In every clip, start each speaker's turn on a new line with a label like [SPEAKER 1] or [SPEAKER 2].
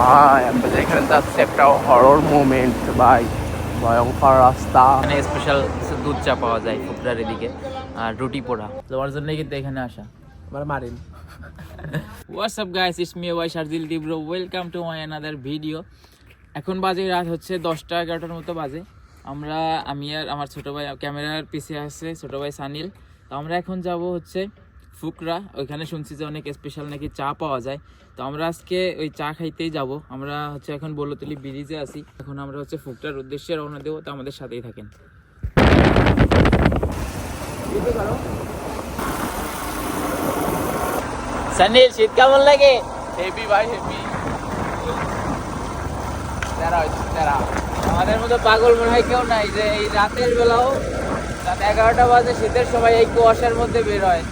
[SPEAKER 1] ভাই আমরা যেখানে যাচ্ছি একটা হরর মুভমেন্ট ভাই ভয়ঙ্কর রাস্তা।
[SPEAKER 2] এখানে স্পেশাল দুধ চা পাওয়া যায় ফুকরার এদিকে আর রুটি পোড়া। তোমার জন্যই কিন্তু এখানে আসা।
[SPEAKER 1] আমার Marin.
[SPEAKER 2] What's up guys it's me Y শারদিল টিব্রো welcome to my another video এখন বাজে রাত হচ্ছে দশটা এগারোটার মতো বাজে। আমরা আমি আর আমার ছোটো ভাই ক্যামেরার পিছিয়ে আছে ছোটো ভাই সানিল। তো আমরা এখন যাব হচ্ছে ফুকরা ওইখানে শুনছি যে অনেক স্পেশাল নাকি চা পাওয়া যায়। তো আমরা আজকে ওই চা খাইতেই যাব। আমরা হচ্ছে এখন বলতলি ব্রিজে আছি। এখন আমরা হচ্ছে ফুকরার উদ্দেশ্যে রওনা দেবো তো আমাদের সাথেই থাকেন। সানিল শীত কেমন লাগে?
[SPEAKER 1] হেভি ভাই হেভি
[SPEAKER 2] আমাদের মতো পাগল মনে হয় কেউ নাই যে এই রাতের বেলাও রাত এগারোটা বাজে শীতের সময় এই কুয়াশার মধ্যে বের হয়।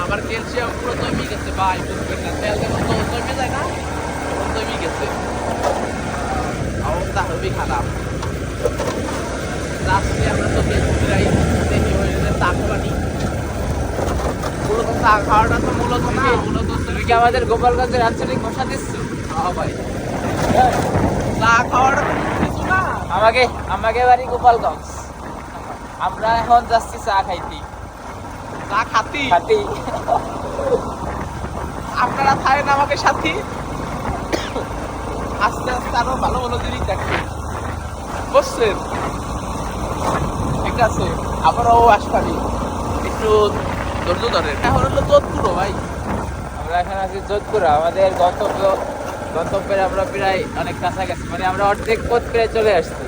[SPEAKER 1] আমার ক্যালসিয়াম পুরো গেছে, ভাই, বুঝবেন না। তেল যখন তো জমে যায় না, তখন গেছে। অবস্থা হেভি খারাপ। যাচ্ছি আমরা তো দেখি হয়ে গেছে মূলত চা খাওয়াটা তো মূলত না, মূলত
[SPEAKER 2] কি আমাদের আঞ্চলিক
[SPEAKER 1] চা
[SPEAKER 2] আমাকে আমাকে বাড়ি গোপালগঞ্জ। আমরা এখন যাচ্ছি চা খাইতে।
[SPEAKER 1] চা খাতি
[SPEAKER 2] খাতি
[SPEAKER 1] আপনারা থাকেন আমাকে সাথী। আস্তে আস্তে আরও ভালো ভালো জিনিস দেখবেন বুঝছেন ঠিক আছে আবারও আসবানি একটু ধৈর্য ধরেন। এখন হলো যোধপুরও ভাই।
[SPEAKER 2] আমরা এখন আছি যোধপুর আমাদের গন্তব্য গন্তব্যের আমরা প্রায় অনেক কাছাকাছি মানে আমরা অর্ধেক পথ প্রায় চলে আসছি।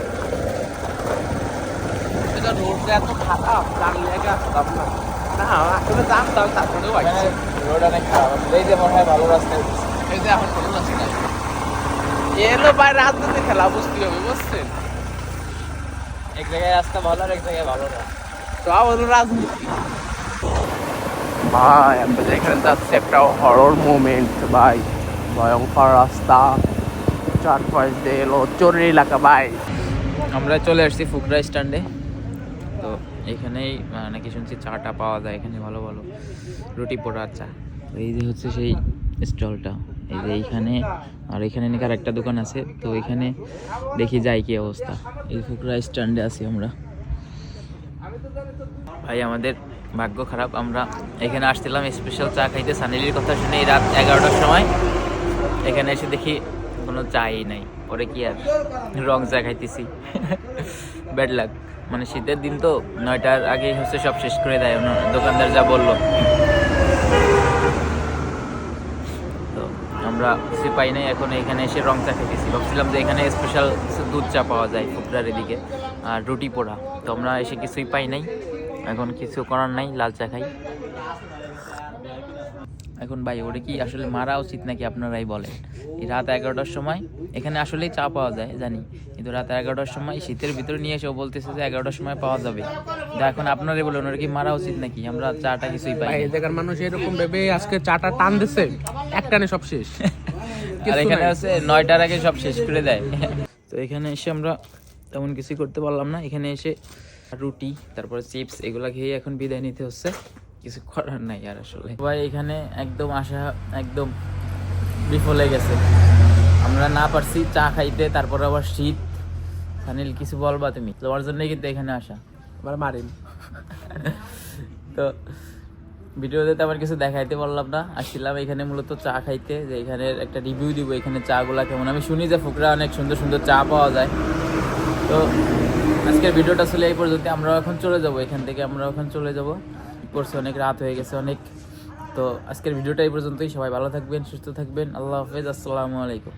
[SPEAKER 1] রোডটা এত খারাপ আগে আসতাম না। না
[SPEAKER 2] এখন ভালো
[SPEAKER 1] রাস্তা এলো ভাই রাজনীতি খেলা বুঝতে
[SPEAKER 2] এক জায়গায় রাস্তা ভালো আর এক জায়গায় ভালো না
[SPEAKER 1] সব হলো রাজনীতি ভাই আমরা যেখানে যাচ্ছি, একটা হরর মুভমেন্ট ভাই। ভয়ঙ্কর রাস্তা, চারপাশ দিয়ে এলো, চোরের এলাকা, ভাই।
[SPEAKER 2] আমরা চলে আসছি ফুকরা স্ট্যান্ডে এখানেই নাকি শুনছি চাটা পাওয়া যায়, এখানে ভালো ভালো রুটি পোড়ার চা। এই যে হচ্ছে সেই স্টলটা, এই যে এইখানে, আর এখানে নাকি একটা দোকান আছে, তো এখানে দেখি যাই কি অবস্থা। এই ফুকরা স্ট্যান্ডে আছি আমরা। ভাই, আমাদের ভাগ্য খারাপ, আমরা এখানে আসছিলাম স্পেশাল চা খাইতে। সানিলির কথা শুনে এই রাত এগারোটার সময় এখানে এসে দেখি কোনো চাই নাই, পরে কি আর রং চা খাইতেছি। ব্যাড লাগ মানে শীতের দিন তো নয়টার আগে হচ্ছে সব শেষ করে দেয় দোকানদার যা বলল। তো আমরা কিছু পাই নাই, এখন এখানে এসে রং চা খাইতেছি ভাবছিলাম যে এখানে স্পেশাল দুধ চা পাওয়া যায় ফুকরার এদিকে আর রুটি পোড়া। তো আমরা এসে কিছুই পাই নাই, এখন কিছু করার নাই, লাল চা খাই। এখন ভাই ওটা কি আসলে মারা উচিত নাকি আপনারাই বলেন? এই রাত এগারোটার সময় এখানে আসলেই চা পাওয়া যায় জানি। কিন্তু রাত এগারোটার সময় শীতের ভিতরে নিয়ে এসে ও বলতেছে যে এগারোটার সময় পাওয়া যাবে। তো এখন আপনারাই বলেন ওটা কি মারা উচিত নাকি? আমরা চাটা কিছুই পাই
[SPEAKER 1] এই জায়গার মানুষ এরকম ভেবে আজকে চাটা টান দিছে একটানে সব শেষ।
[SPEAKER 2] আর এখানে। হচ্ছে নয়টার আগে সব শেষ করে দেয়। তো এখানে এসে আমরা তেমন কিছুই করতে পারলাম না। এখানে এসে রুটি তারপরে চিপস এগুলা খেয়ে এখন বিদায় নিতে হচ্ছে। কিছু করার নাই আর আসলে। ভাই এখানে একদম আশা একদম বিফলে গেছে। আমরা না পারছি চা খাইতে তারপর আবার শীত। সানিল কিছু বলবা তুমি? তোমার জন্যই কিন্তু এখানে আসা।
[SPEAKER 1] আমার মারিন
[SPEAKER 2] তো ভিডিওতে তেমন কিছু দেখাইতে পারলাম না। আসছিলাম এখানে মূলত চা খাইতে যে এখানে একটা রিভিউ দিব এখানে চা গুলা কেমন। আমি শুনি যে ফুকরা অনেক সুন্দর সুন্দর চা পাওয়া যায়। তো আজকের ভিডিওটা ছিল এই পর্যন্ত। আমরা এখন চলে যাব। এখান থেকে আমরা এখন চলে যাব। পড়ছে, অনেক রাত হয়ে গেছে, অনেক। তো আজকের ভিডিওটা এই পর্যন্তই, সবাই ভালো থাকবেন, সুস্থ থাকবেন, আল্লাহ হাফেজ, আসসালামু আলাইকুম।